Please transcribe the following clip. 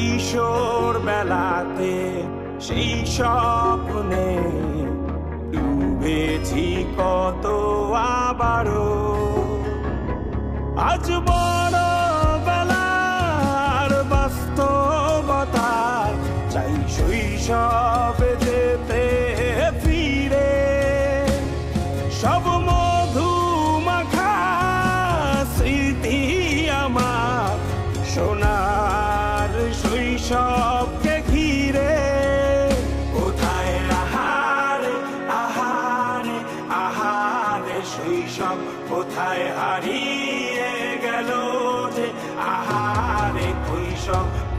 কিশোর বেলাতে সেই স্বপ্নে ডুবেছি কত আবারও। আজ বড় বেলার বাস্তবতার চাই শৈশবে যেতে ফিরে। সব মধু মাখা স্মৃতি আমার সোনার